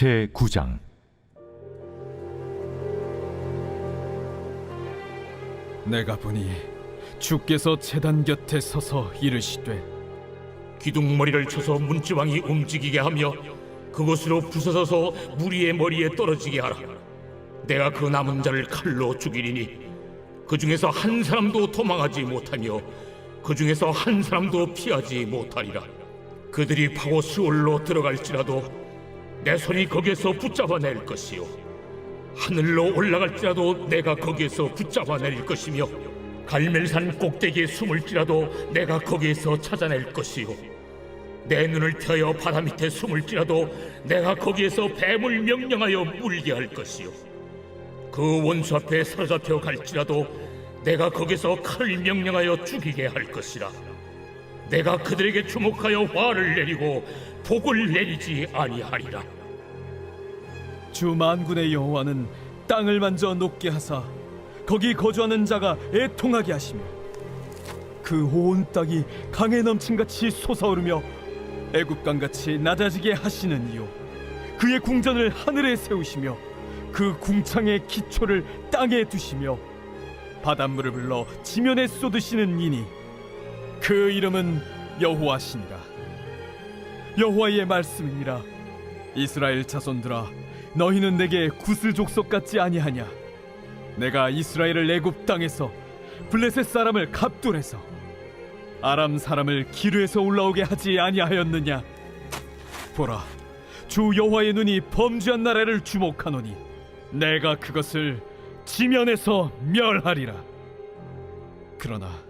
제 9장 내가 보니 주께서 제단 곁에 서서 이르시되 기둥머리를 쳐서 문지방이 움직이게 하며 그곳으로 부서져서 무리의 머리에 떨어지게 하라. 내가 그 남은 자를 칼로 죽이리니 그 중에서 한 사람도 도망하지 못하며 그 중에서 한 사람도 피하지 못하리라. 그들이 파고 수월로 들어갈지라도 내 손이 거기에서 붙잡아낼 것이요. 하늘로 올라갈지라도 내가 거기에서 붙잡아낼 것이며 갈멜산 꼭대기에 숨을지라도 내가 거기에서 찾아낼 것이요. 내 눈을 펴여 바다 밑에 숨을지라도 내가 거기에서 뱀을 명령하여 물게 할 것이요. 그 원수 앞에 사로잡혀 갈지라도 내가 거기서 칼을 명령하여 죽이게 할 것이라 내가 그들에게 주목하여 화를 내리고 복을 내리지 아니하리라. 주 만군의 여호와는 땅을 만져 높게 하사 거기 거주하는 자가 애통하게 하시며 그 온 땅이 강에 넘친 같이 솟아오르며 애국강 같이 낮아지게 하시는 이요. 그의 궁전을 하늘에 세우시며 그 궁창의 기초를 땅에 두시며 바닷물을 불러 지면에 쏟으시는 이니 그 이름은 여호와시니라. 여호와의 말씀이니라. 이스라엘 자손들아 너희는 내게 구슬 족속 같지 아니하냐? 내가 이스라엘을 애굽 땅에서 블레셋 사람을 갑돌에서 아람 사람을 기르에서 올라오게 하지 아니하였느냐? 보라 주 여호와의 눈이 범죄한 나라를 주목하노니 내가 그것을 지면에서 멸하리라. 그러나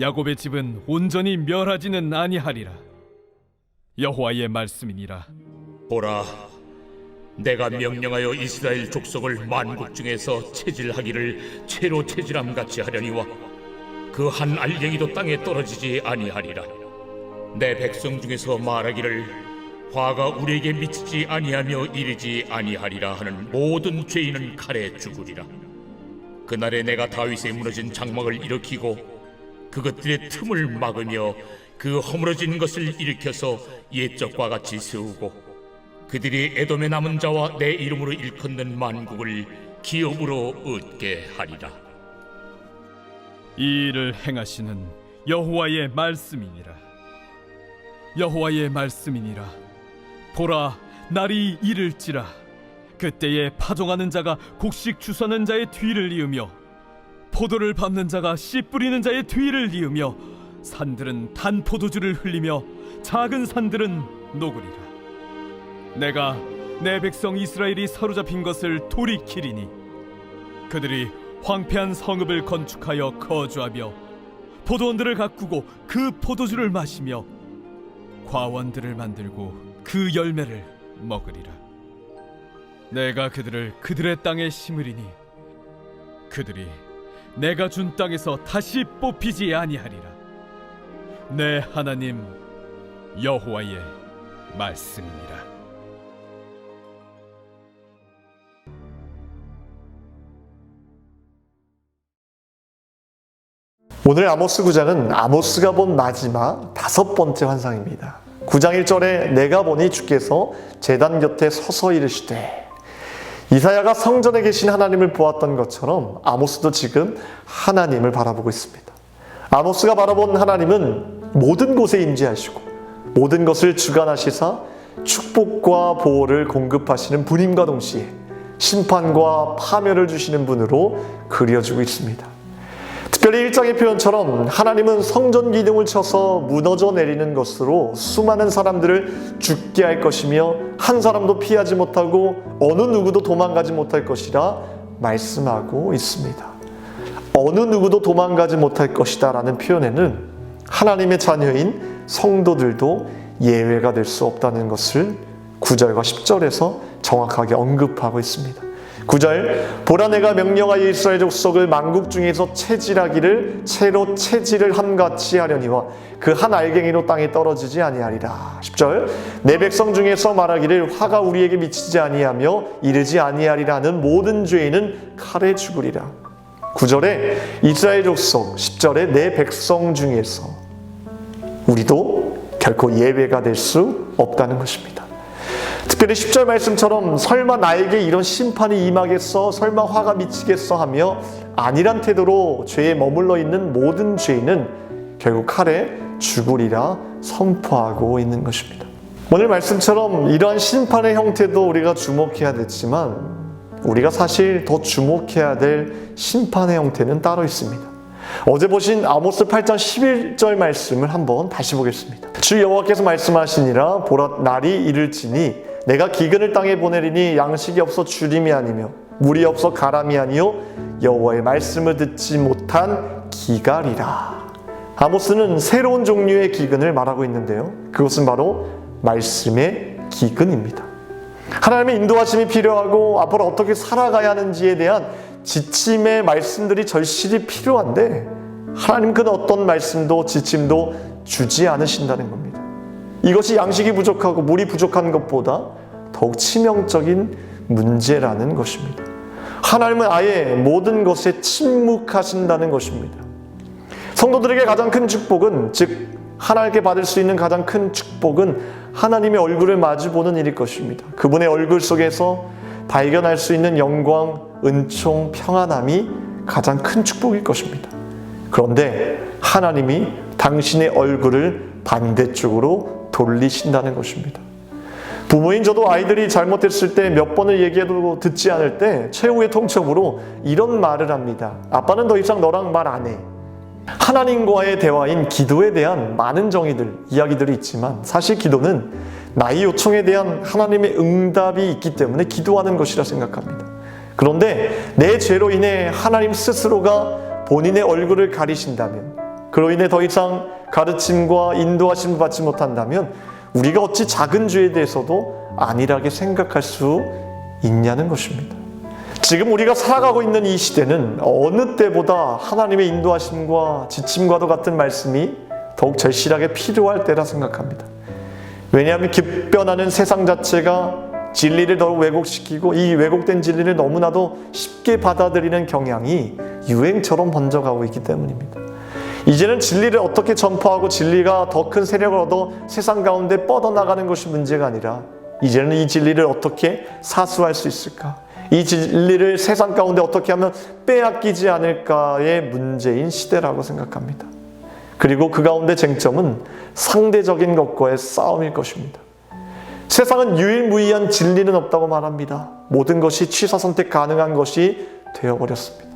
야곱의 집은 온전히 멸하지는 아니하리라 여호와의 말씀이니라 보라, 내가 명령하여 이스라엘 족속을 만국 중에서 체질하기를 채로 체질함 같이 하려니와 그 한 알갱이도 땅에 떨어지지 아니하리라. 내 백성 중에서 말하기를 화가 우리에게 미치지 아니하며 이르지 아니하리라 하는 모든 죄인은 칼에 죽으리라. 그날에 내가 다윗의 무너진 장막을 일으키고 그것들의 틈을 막으며 그 허물어진 것을 일으켜서 옛적과 같이 세우고 그들이 에돔의 남은 자와 내 이름으로 일컫는 만국을 기업으로 얻게 하리라. 이 일을 행하시는 여호와의 말씀이니라. 여호와의 말씀이니라. 보라 날이 이를지라. 그때에 파종하는 자가 곡식 주서는 자의 뒤를 이으며 포도를 밟는 자가 씨 뿌리는 자의 뒤를 이으며 산들은 단 포도주를 흘리며 작은 산들은 녹으리라 내가 내 백성 이스라엘이 사로잡힌 것을 돌이키리니 그들이 황폐한 성읍을 건축하여 거주하며 포도원들을 가꾸고 그 포도주를 마시며 과원들을 만들고 그 열매를 먹으리라. 내가 그들을 그들의 땅에 심으리니 그들이 내가 준 땅에서 다시 뽑히지 아니하리라. 내 하나님 여호와의 말씀이니라. 오늘 아모스 9장은 아모스가 본 마지막 다섯 번째 환상입니다. 9장 1절에 내가 보니 주께서 제단 곁에 서서 이르시되 이사야가 성전에 계신 하나님을 보았던 것처럼 아모스도 지금 하나님을 바라보고 있습니다. 아모스가 바라본 하나님은 모든 곳에 임재하시고 모든 것을 주관하시사 축복과 보호를 공급하시는 분임과 동시에 심판과 파멸을 주시는 분으로 그려지고 있습니다. 특별히 일장의 표현처럼 하나님은 성전 기둥을 쳐서 무너져 내리는 것으로 수많은 사람들을 죽게 할 것이며 한 사람도 피하지 못하고 어느 누구도 도망가지 못할 것이라 말씀하고 있습니다. 어느 누구도 도망가지 못할 것이다 라는 표현에는 하나님의 자녀인 성도들도 예외가 될 수 없다는 것을 9절과 10절에서 정확하게 언급하고 있습니다. 9절 보라 내가 명령하여 이스라엘 족속을 만국 중에서 체질하기를 채로 체질을 함같이 하려니와 그 한 알갱이로 땅에 떨어지지 아니하리라 10절 내 백성 중에서 말하기를 화가 우리에게 미치지 아니하며 이르지 아니하리라는 모든 죄인은 칼에 죽으리라 9절에 이스라엘 족속 10절에 내 백성 중에서 우리도 결코 예외가 될 수 없다는 것입니다. 특별히 10절 말씀처럼 설마 나에게 이런 심판이 임하겠어? 설마 화가 미치겠어? 하며 아니란 태도로 죄에 머물러 있는 모든 죄인은 결국 칼에 죽으리라 선포하고 있는 것입니다. 오늘 말씀처럼 이러한 심판의 형태도 우리가 주목해야 되지만 우리가 사실 더 주목해야 될 심판의 형태는 따로 있습니다. 어제 보신 아모스 8장 11절 말씀을 한번 다시 보겠습니다. 주 여호와께서 말씀하시니라 보라 날이 이를지니 내가 기근을 땅에 보내리니 양식이 없어 주림이 아니며 물이 없어 가람이 아니요 여호와의 말씀을 듣지 못한 기갈이라. 아모스는 새로운 종류의 기근을 말하고 있는데요. 그것은 바로 말씀의 기근입니다. 하나님의 인도하심이 필요하고 앞으로 어떻게 살아가야 하는지에 대한 지침의 말씀들이 절실히 필요한데 하나님 그 어떤 말씀도 지침도 주지 않으신다는 겁니다. 이것이 양식이 부족하고 물이 부족한 것보다 더욱 치명적인 문제라는 것입니다. 하나님은 아예 모든 것에 침묵하신다는 것입니다. 성도들에게 가장 큰 축복은 즉 하나님께 받을 수 있는 가장 큰 축복은 하나님의 얼굴을 마주 보는 일일 것입니다. 그분의 얼굴 속에서 발견할 수 있는 영광, 은총, 평안함이 가장 큰 축복일 것입니다. 그런데 하나님이 당신의 얼굴을 반대쪽으로 돌리신다는 것입니다. 부모인 저도 아이들이 잘못했을 때 몇 번을 얘기해도 듣지 않을 때 최후의 통첩으로 이런 말을 합니다. 아빠는 더 이상 너랑 말 안 해. 하나님과의 대화인 기도에 대한 많은 정의들, 이야기들이 있지만 사실 기도는 나의 요청에 대한 하나님의 응답이 있기 때문에 기도하는 것이라 생각합니다. 그런데 내 죄로 인해 하나님 스스로가 본인의 얼굴을 가리신다면, 그로 인해 더 이상 가르침과 인도하심을 받지 못한다면, 우리가 어찌 작은 죄에 대해서도 안일하게 생각할 수 있냐는 것입니다. 지금 우리가 살아가고 있는 이 시대는 어느 때보다 하나님의 인도하심과 지침과도 같은 말씀이 더욱 절실하게 필요할 때라 생각합니다. 왜냐하면 급변하는 세상 자체가 진리를 더욱 왜곡시키고 이 왜곡된 진리를 너무나도 쉽게 받아들이는 경향이 유행처럼 번져가고 있기 때문입니다. 이제는 진리를 어떻게 전파하고 진리가 더 큰 세력을 얻어 세상 가운데 뻗어나가는 것이 문제가 아니라 이제는 이 진리를 어떻게 사수할 수 있을까? 이 진리를 세상 가운데 어떻게 하면 빼앗기지 않을까의 문제인 시대라고 생각합니다. 그리고 그 가운데 쟁점은 상대적인 것과의 싸움일 것입니다. 세상은 유일무이한 진리는 없다고 말합니다. 모든 것이 취사 선택 가능한 것이 되어버렸습니다.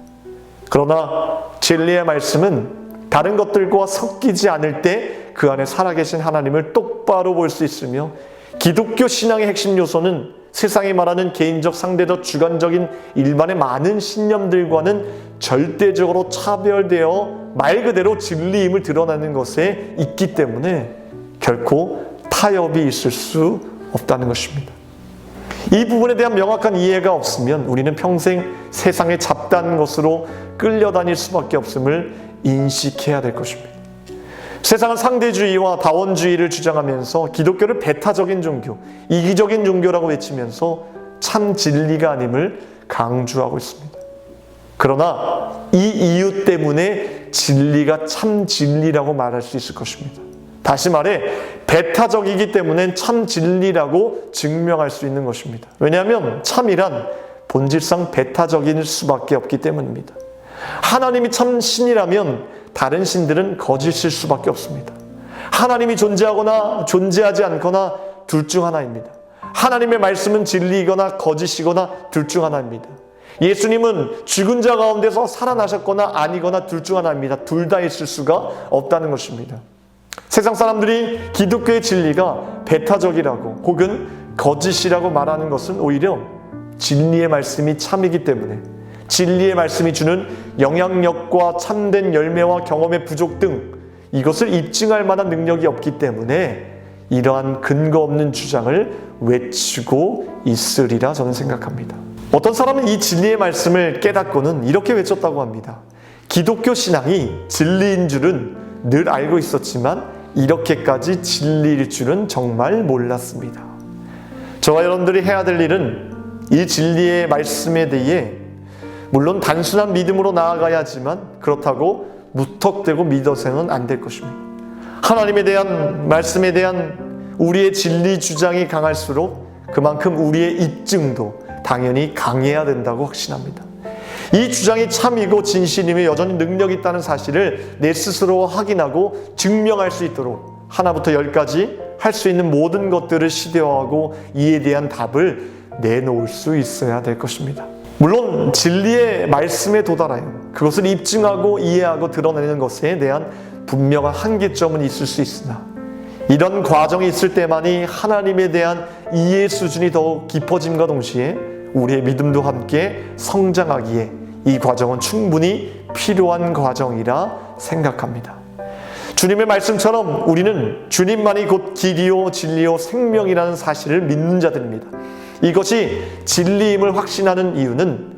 그러나 진리의 말씀은 다른 것들과 섞이지 않을 때 그 안에 살아계신 하나님을 똑바로 볼 수 있으며 기독교 신앙의 핵심 요소는 세상이 말하는 개인적, 상대적, 주관적인 일반의 많은 신념들과는 절대적으로 차별되어 말 그대로 진리임을 드러내는 것에 있기 때문에 결코 타협이 있을 수 없다는 것입니다. 이 부분에 대한 명확한 이해가 없으면 우리는 평생 세상에 잡다한 것으로 끌려다닐 수밖에 없음을 인식해야 될 것입니다. 세상은 상대주의와 다원주의를 주장하면서 기독교를 배타적인 종교, 이기적인 종교라고 외치면서 참 진리가 아님을 강조하고 있습니다. 그러나 이 이유 때문에 진리가 참 진리라고 말할 수 있을 것입니다. 다시 말해 배타적이기 때문에 참 진리라고 증명할 수 있는 것입니다. 왜냐하면 참이란 본질상 배타적일 수밖에 없기 때문입니다. 하나님이 참 신이라면 다른 신들은 거짓일 수밖에 없습니다. 하나님이 존재하거나 존재하지 않거나 둘 중 하나입니다. 하나님의 말씀은 진리이거나 거짓이거나 둘 중 하나입니다. 예수님은 죽은 자 가운데서 살아나셨거나 아니거나 둘 중 하나입니다. 둘 다 있을 수가 없다는 것입니다. 세상 사람들이 기독교의 진리가 배타적이라고 혹은 거짓이라고 말하는 것은 오히려 진리의 말씀이 참이기 때문에 진리의 말씀이 주는 영향력과 참된 열매와 경험의 부족 등 이것을 입증할 만한 능력이 없기 때문에 이러한 근거 없는 주장을 외치고 있으리라 저는 생각합니다. 어떤 사람은 이 진리의 말씀을 깨닫고는 이렇게 외쳤다고 합니다. 기독교 신앙이 진리인 줄은 늘 알고 있었지만 이렇게까지 진리일 줄은 정말 몰랐습니다. 저와 여러분들이 해야 될 일은 이 진리의 말씀에 대해 물론 단순한 믿음으로 나아가야 하지만 그렇다고 무턱대고 믿어서는 안 될 것입니다. 하나님에 대한 말씀에 대한 우리의 진리 주장이 강할수록 그만큼 우리의 입증도 당연히 강해야 된다고 확신합니다. 이 주장이 참이고 진실이며 여전히 능력이 있다는 사실을 내 스스로 확인하고 증명할 수 있도록 하나부터 열까지 할 수 있는 모든 것들을 시대화하고 이에 대한 답을 내놓을 수 있어야 될 것입니다. 물론 진리의 말씀에 도달하여 그것을 입증하고 이해하고 드러내는 것에 대한 분명한 한계점은 있을 수 있으나 이런 과정이 있을 때만이 하나님에 대한 이해 수준이 더욱 깊어짐과 동시에 우리의 믿음도 함께 성장하기에 이 과정은 충분히 필요한 과정이라 생각합니다. 주님의 말씀처럼 우리는 주님만이 곧 길이요 진리요 생명이라는 사실을 믿는 자들입니다. 이것이 진리임을 확신하는 이유는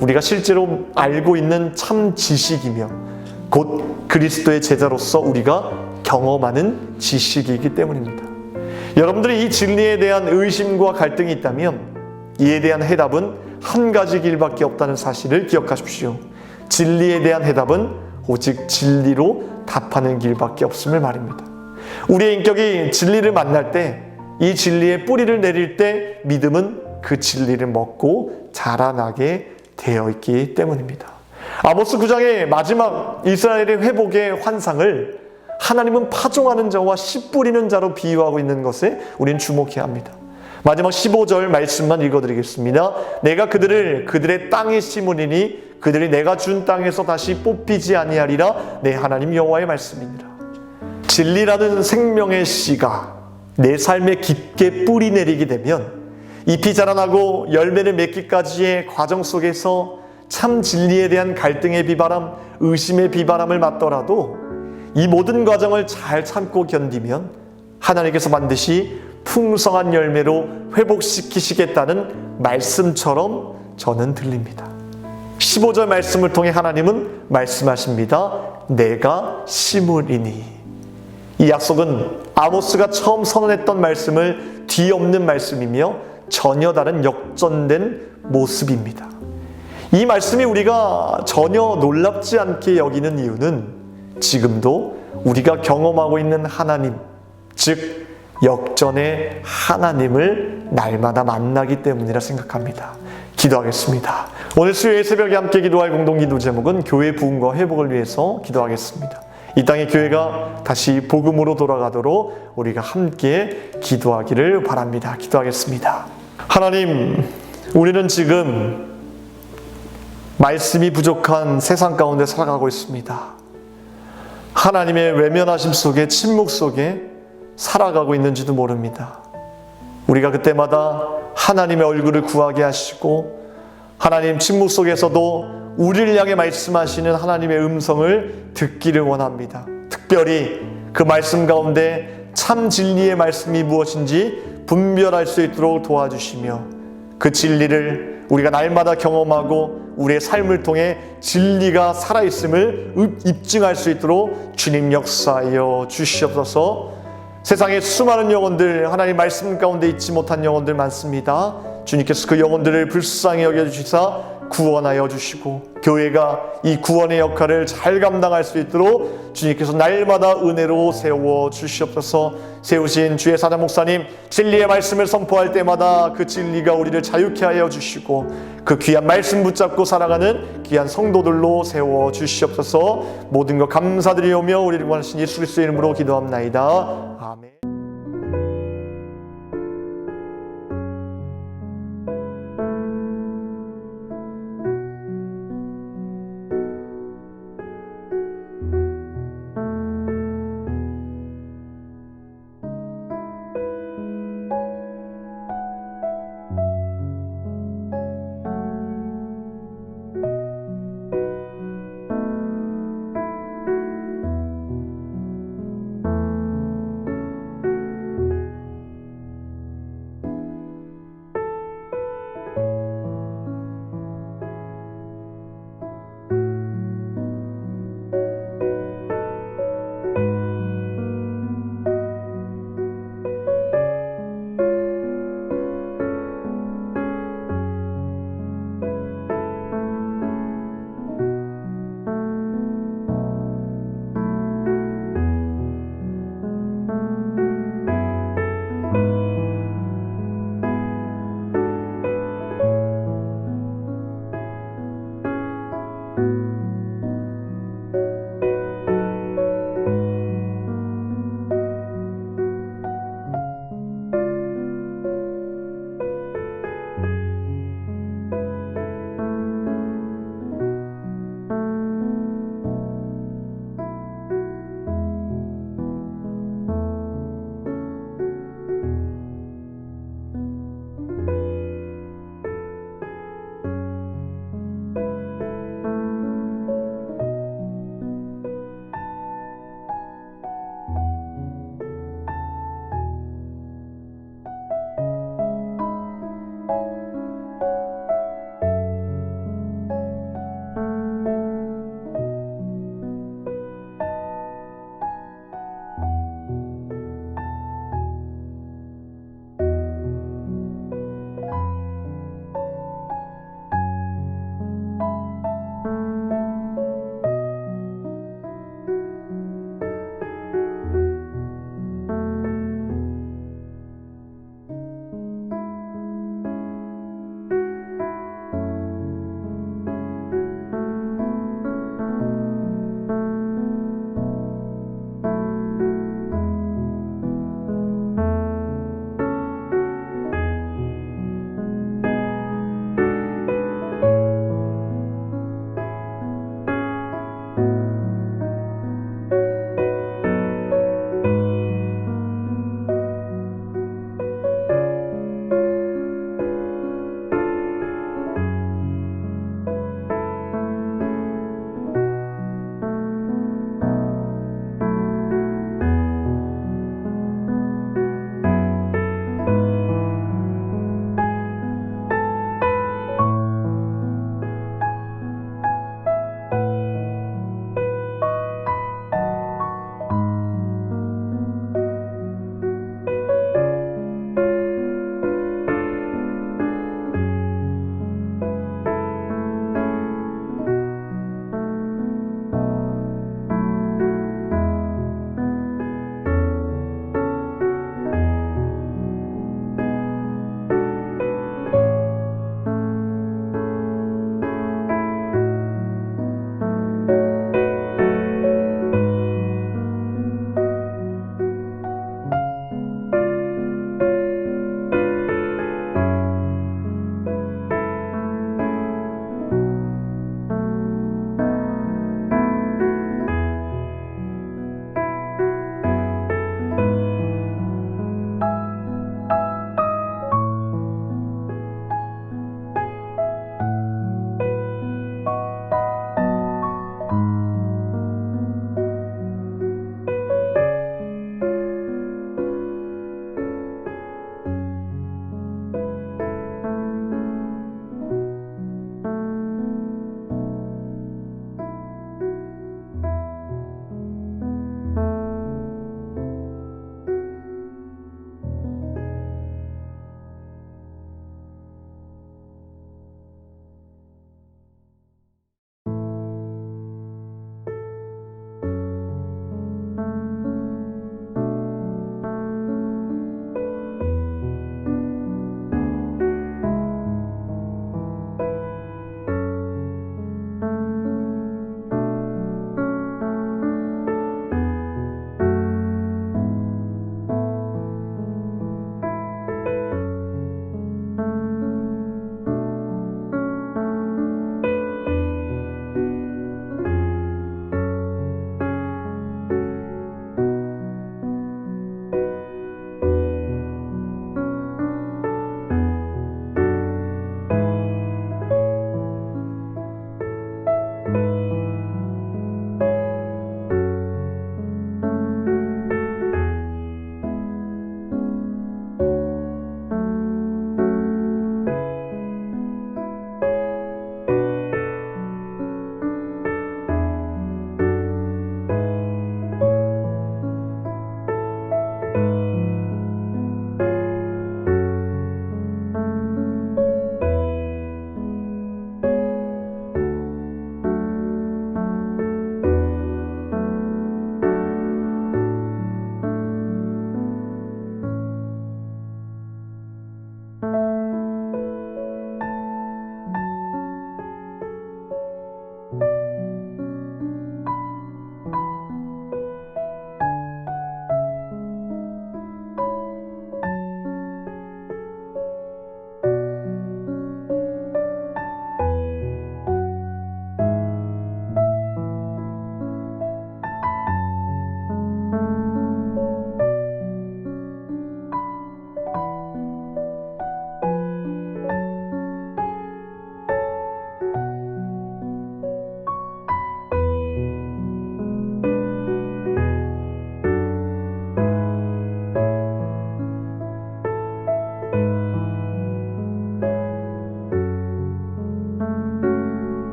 우리가 실제로 알고 있는 참 지식이며 곧 그리스도의 제자로서 우리가 경험하는 지식이기 때문입니다. 여러분들이 이 진리에 대한 의심과 갈등이 있다면 이에 대한 해답은 한 가지 길밖에 없다는 사실을 기억하십시오. 진리에 대한 해답은 오직 진리로 답하는 길밖에 없음을 말입니다. 우리의 인격이 진리를 만날 때, 이 진리의 뿌리를 내릴 때 믿음은 그 진리를 먹고 자라나게 되어 있기 때문입니다. 아모스 9장의 마지막 이스라엘의 회복의 환상을 하나님은 파종하는 자와 씨 뿌리는 자로 비유하고 있는 것에 우리는 주목해야 합니다. 마지막 15절 말씀만 읽어드리겠습니다. 내가 그들을 그들의 땅에 심으리니 그들이 내가 준 땅에서 다시 뽑히지 아니하리라 내 하나님 여호와의 말씀이니라. 진리라는 생명의 씨가 내 삶에 깊게 뿌리 내리게 되면 잎이 자라나고 열매를 맺기까지의 과정 속에서 참 진리에 대한 갈등의 비바람, 의심의 비바람을 맞더라도 이 모든 과정을 잘 참고 견디면 하나님께서 반드시 풍성한 열매로 회복시키시겠다는 말씀처럼 저는 들립니다. 15절 말씀을 통해 하나님은 말씀하십니다. 내가 심으리니. 이 약속은 아모스가 처음 선언했던 말씀을 뒤엎는 말씀이며 전혀 다른 역전된 모습입니다. 이 말씀이 우리가 전혀 놀랍지 않게 여기는 이유는 지금도 우리가 경험하고 있는 하나님, 즉, 역전의 하나님을 날마다 만나기 때문이라 생각합니다. 기도하겠습니다. 오늘 수요일 새벽에 함께 기도할 공동 기도 제목은 교회 부흥과 회복을 위해서 기도하겠습니다. 이 땅의 교회가 다시 복음으로 돌아가도록 우리가 함께 기도하기를 바랍니다. 기도하겠습니다. 하나님, 우리는 지금 말씀이 부족한 세상 가운데 살아가고 있습니다. 하나님의 외면하심 속에 침묵 속에 살아가고 있는지도 모릅니다. 우리가 그때마다 하나님의 얼굴을 구하게 하시고 하나님 침묵 속에서도 우리를 향해 말씀하시는 하나님의 음성을 듣기를 원합니다. 특별히 그 말씀 가운데 참 진리의 말씀이 무엇인지 분별할 수 있도록 도와주시며 그 진리를 우리가 날마다 경험하고 우리의 삶을 통해 진리가 살아있음을 입증할 수 있도록 주님 역사하여 주시옵소서 세상에 수많은 영혼들 하나님 말씀 가운데 있지 못한 영혼들 많습니다. 주님께서 그 영혼들을 불쌍히 여겨주시사 구원하여 주시고 교회가 이 구원의 역할을 잘 감당할 수 있도록 주님께서 날마다 은혜로 세워 주시옵소서. 세우신 주의 사장 목사님 진리의 말씀을 선포할 때마다 그 진리가 우리를 자유케 하여 주시고 그 귀한 말씀 붙잡고 살아가는 귀한 성도들로 세워 주시옵소서. 모든 것 감사드리오며 우리를 원하신 예수 그리스도의 이름으로 기도합나이다. 아멘